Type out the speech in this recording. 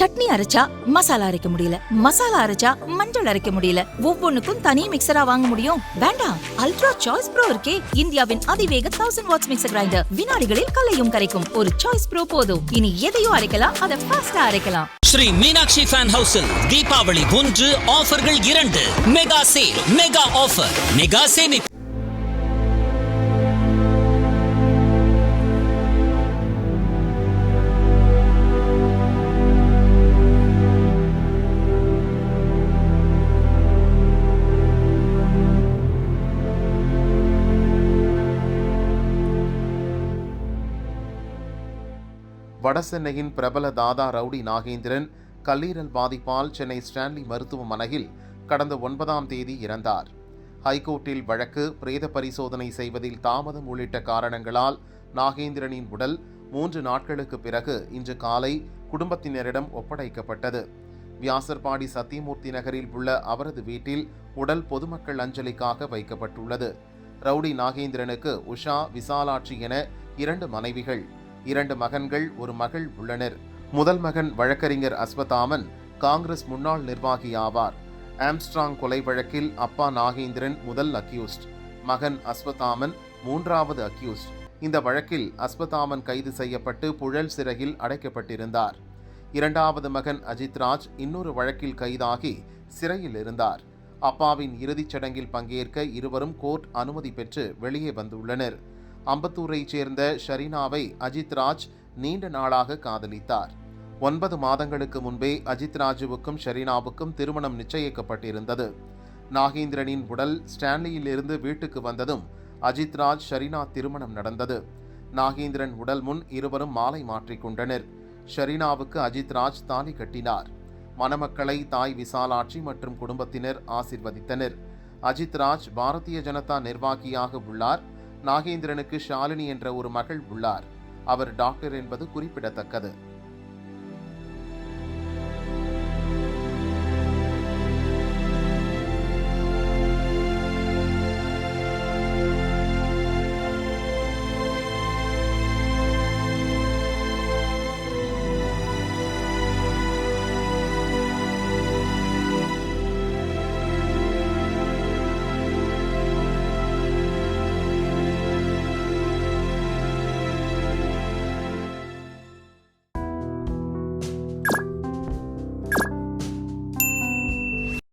சட்னி அரைச்சா மசாலா அரைக்க முடியல. மசாலா அரைச்சா மஞ்சள் அரைக்க முடியல. ஒவ்வொன்னுக்கும் தனி மிக்சரா வாங்க முடியும். வேண்டாம். அல்ட்ரா சாய்ஸ் ப்ரோ இருக்கே. இந்தியாவின் அதிவேக தௌசண்ட் வாட்ஸ் மிக்சர் கிரைண்டர் வினாடிகளில் கலையும் கரைக்கும். ஒரு சாய்ஸ் ப்ரோ போதும். இனி எதையும் அரைக்கலாம். அதை ஃபாஸ்டா அரைக்கலாம். ஸ்ரீ மீனாட்சி ஃபேன் ஹவுஸில் தீபாவளி ஒன்று ஆஃபர்கள் இரண்டு. Mega sale mega offer mega சேமிப்பு. வடசென்னையின் பிரபல தாதா ரவுடி நாகேந்திரன் கல்லீரல் பாதிப்பால் சென்னை ஸ்டான்லி மருத்துவமனையில் கடந்த ஒன்பதாம் தேதி இறந்தார். ஹைகோர்ட்டில் வழக்கு பிரேத பரிசோதனை செய்வதில் தாமதம் உள்ளிட்ட காரணங்களால் நாகேந்திரனின் உடல் மூன்று நாட்களுக்கு பிறகு இன்று காலை குடும்பத்தினரிடம் ஒப்படைக்கப்பட்டது. வியாசர்பாடி சத்தியமூர்த்தி நகரில் உள்ள அவரது வீட்டில் உடல் பொதுமக்கள் அஞ்சலிக்காக வைக்கப்பட்டுள்ளது. ரவுடி நாகேந்திரனுக்கு உஷா விசாலாட்சி என இரண்டு மனைவிகள். இரண்டு மகன்கள் ஒரு மகள் உள்ளனர். முதல் மகன் வழக்கறிஞர் அஸ்வதாமன் காங்கிரஸ் முன்னாள் நிர்வாகி ஆவார். ஆம்ஸ்ட்ராங் கொலை வழக்கில் அப்பா நாகேந்திரன் முதல் அக்யூஸ்ட். மகன் அஸ்வதாமன் மூன்றாவது அக்யூஸ்ட். இந்த வழக்கில் அஸ்வதாமன் கைது செய்யப்பட்டு புழல் சிறையில் அடைக்கப்பட்டிருந்தார். இரண்டாவது மகன் அஜித்ராஜ் இன்னொரு வழக்கில் கைதாகி சிறையில் இருந்தார். அப்பாவின் இறுதிச் சடங்கில் பங்கேற்க இருவரும் கோர்ட் அனுமதி பெற்று வெளியே வந்துள்ளனர். அம்பத்தூரைச் சேர்ந்த ஷரீனாவை அஜித் ராஜ் நீண்ட நாளாக காதலித்தார். ஒன்பது மாதங்களுக்கு முன்பே அஜித் ராஜுவுக்கும் ஷரீனாவுக்கும் திருமணம் நிச்சயிக்கப்பட்டிருந்தது. நாகேந்திரனின் உடல் ஸ்டான்லியிலிருந்து வீட்டுக்கு வந்ததும் அஜித் ராஜ் ஷரீனா திருமணம் நடந்தது. நாகேந்திரன் உடல் முன் இருவரும் மாலை மாற்றிக்கொண்டனர் ஷரீனாவுக்கு அஜித் ராஜ் தாலி கட்டினார். மணமக்களை தாய் விசாலாட்சி மற்றும் குடும்பத்தினர் ஆசிர்வதித்தனர். அஜித் ராஜ் பாரதிய ஜனதா நிர்வாகியாக உள்ளார். நாகேந்திரனுக்கு ஷாலினி என்ற ஒரு மகள் உள்ளார். அவர் டாக்டர் என்பது குறிப்பிடத்தக்கது.